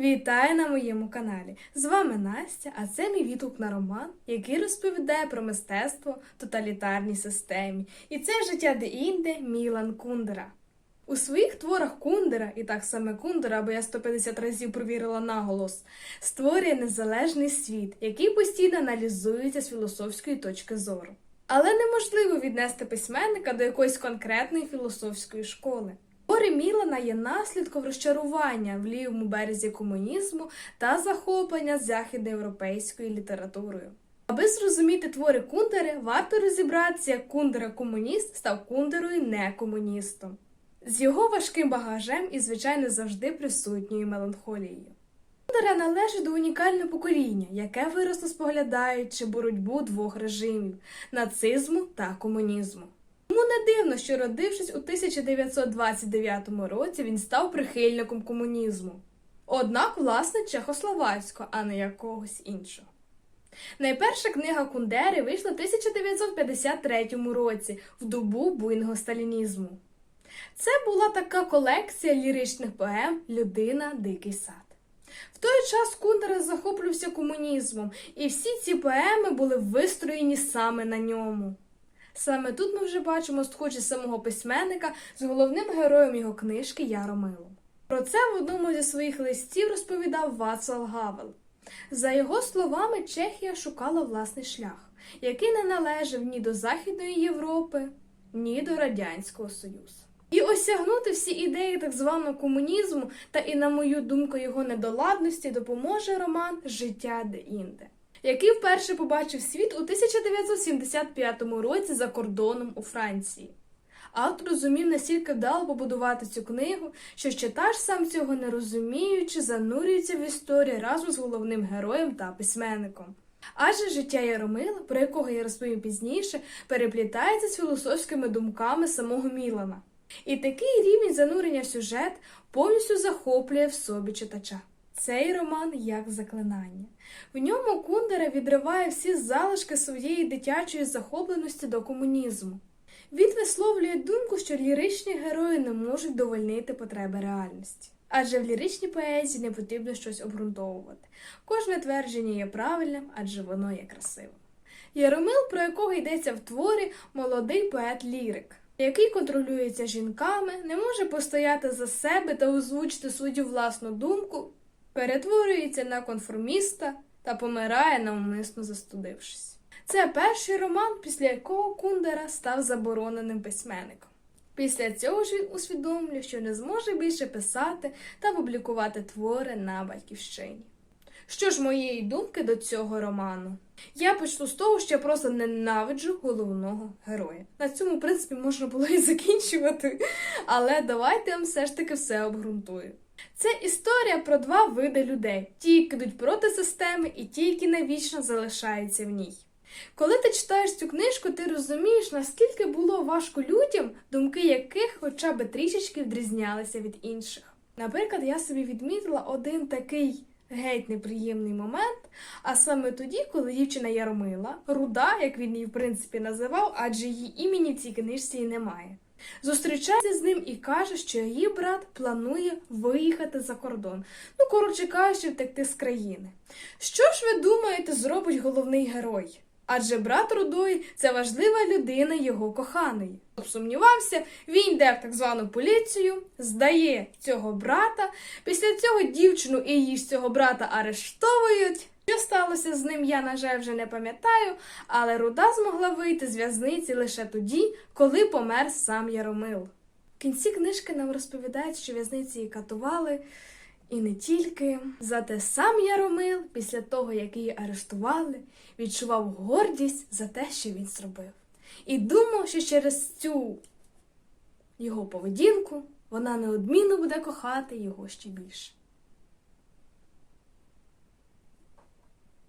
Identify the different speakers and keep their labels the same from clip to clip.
Speaker 1: Вітаю на моєму каналі! З вами Настя, а це мій відгук на роман, який розповідає про мистецтво в тоталітарній системі. І це життя де-інде Мілан Кундера. У своїх творах Кундера, і так саме Кундера, бо я 150 разів провірила наголос, створює незалежний світ, який постійно аналізується з філософської точки зору. Але неможливо віднести письменника до якоїсь конкретної філософської школи. Мілана є наслідком розчарування в лівому березі комунізму та захоплення західноєвропейською літературою. Аби зрозуміти твори Кундери, варто розібратися, як Кундера комуніст став Кундерою не комуністом. З його важким багажем і, звичайно, завжди присутньою меланхолією. Кундера належить до унікального покоління, яке виросло споглядаючи боротьбу двох режимів нацизму та комунізму. Тому не дивно, що родившись у 1929 році, він став прихильником комунізму. Однак, власне, чехословацького, а не якогось іншого. Найперша книга Кундери вийшла в 1953 році в добу буйного сталінізму. Це була така колекція ліричних поем Людина Дикий сад. В той час Кундера захоплювався комунізмом, і всі ці поеми були вистроєні саме на ньому. Саме тут ми вже бачимо схожість самого письменника з головним героєм його книжки Яромилом. Про це в одному зі своїх листів розповідав Вацлав Гавел. За його словами, Чехія шукала власний шлях, який не належав ні до Західної Європи, ні до Радянського Союзу. І осягнути всі ідеї так званого комунізму та, і, на мою думку, його недоладності допоможе роман Життя де-інде який вперше побачив світ у 1975 році за кордоном у Франції. Автор зумів настільки вдало побудувати цю книгу, що читач сам цього не розуміючи, занурюється в історію разом з головним героєм та письменником. Адже життя Яромила, про якого я розповім пізніше, переплітається з філософськими думками самого Мілана. І такий рівень занурення в сюжет повністю захоплює в собі читача. Цей роман як заклинання. В ньому Кундера відриває всі залишки своєї дитячої захопленості до комунізму. Він висловлює думку, що ліричні герої не можуть довольнити потреби реальності. Адже в ліричній поезії не потрібно щось обґрунтовувати. Кожне твердження є правильним, адже воно є красивим. Яромил, про якого йдеться в творі, молодий поет-лірик, який контролюється жінками, не може постояти за себе та озвучити свою власну думку, перетворюється на конформіста та помирає навмисно застудившись. Це перший роман, після якого Кундера став забороненим письменником. Після цього ж він усвідомлює, що не зможе більше писати та публікувати твори на батьківщині. Що ж моєї думки до цього роману? Я почну з того, що я просто ненавиджу головного героя. На цьому, в принципі, можна було і закінчувати, але давайте я вам все ж таки все обґрунтую. Це історія про два види людей: ті, які йдуть проти системи, і ті, які навічно залишаються в ній. Коли ти читаєш цю книжку, ти розумієш, наскільки було важко людям, думки яких хоча б трішечки відрізнялися від інших. Наприклад, я собі відмітила один такий геть неприємний момент, а саме тоді, коли дівчина Яромила, руда, як він її в принципі називав, адже її імені в цій книжці і немає. Зустрічається з ним і каже, що її брат планує виїхати за кордон. Ну, коротше кажучи, втекти з країни. Що ж ви думаєте, зробить головний герой? Адже брат Рудой це важлива людина його коханої. Сумнівався, він йде в так звану поліцію, здає цього брата. Після цього дівчину і її ж цього брата арештовують. Що сталося з ним, я, на жаль, вже не пам'ятаю, але руда змогла вийти з в'язниці лише тоді, коли помер сам Яромил. В кінці книжки нам розповідають, що в'язниці її катували, і не тільки. Зате сам Яромил, після того, як її арештували, відчував гордість за те, що він зробив. І думав, що через цю його поведінку вона неодмінно буде кохати його ще більше.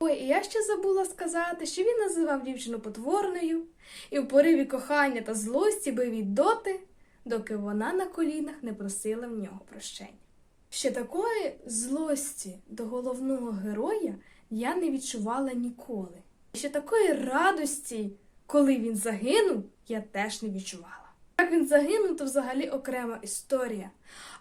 Speaker 1: Ой, і я ще забула сказати, що він називав дівчину потворною і в пориві кохання та злості бив її доти, доки вона на колінах не просила в нього прощення. Ще такої злості до головного героя я не відчувала ніколи. Ще такої радості, коли він загинув, я теж не відчувала. Як він загинув, то взагалі окрема історія.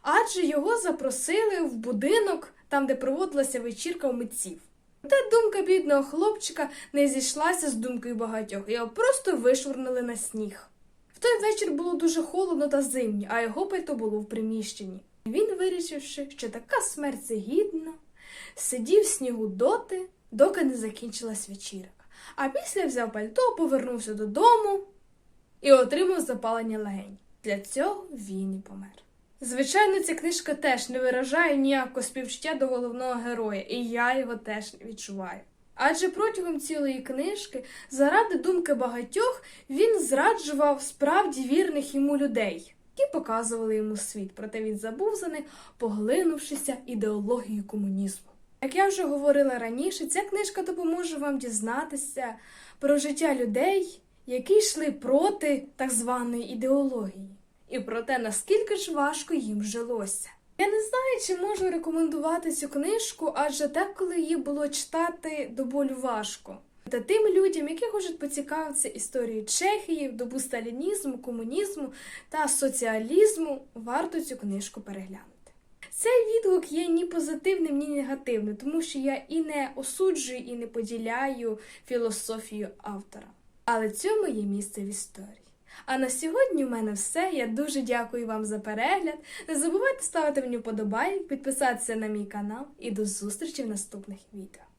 Speaker 1: Адже його запросили в будинок там, де проводилася вечірка у митців. Та думка бідного хлопчика не зійшлася з думкою багатьох, його просто вишвырнули на сніг. В той вечір було дуже холодно та зимні, а його пальто було в приміщенні. Він, вирішивши, що така смерть це гідна, сидів в снігу доти, доки не закінчилась вечірка. А після взяв пальто, повернувся додому і отримав запалення легень. Для цього він і помер. Звичайно, ця книжка теж не виражає ніякого співчуття до головного героя, і я його теж не відчуваю. Адже протягом цілої книжки, заради думки багатьох, він зраджував справді вірних йому людей, які показували йому світ, проте він забув за них, поглинувшися ідеологією комунізму. Як я вже говорила раніше, ця книжка допоможе вам дізнатися про життя людей, які йшли проти так званої ідеології, і про те, наскільки ж важко їм жилося. Я не знаю, чи можу рекомендувати цю книжку, адже деколи її було читати до болю важко. Та тим людям, які хочуть поцікавитися історією Чехії, добу сталінізму, комунізму та соціалізму, варто цю книжку переглянути. Цей відгук є ні позитивним, ні негативним, тому що я і не осуджую, і не поділяю філософію автора. Але цьому є місце в історії. А на сьогодні в мене все. Я дуже дякую вам за перегляд. Не забувайте ставити мені вподобайки, підписатися на мій канал і до зустрічі в наступних відео.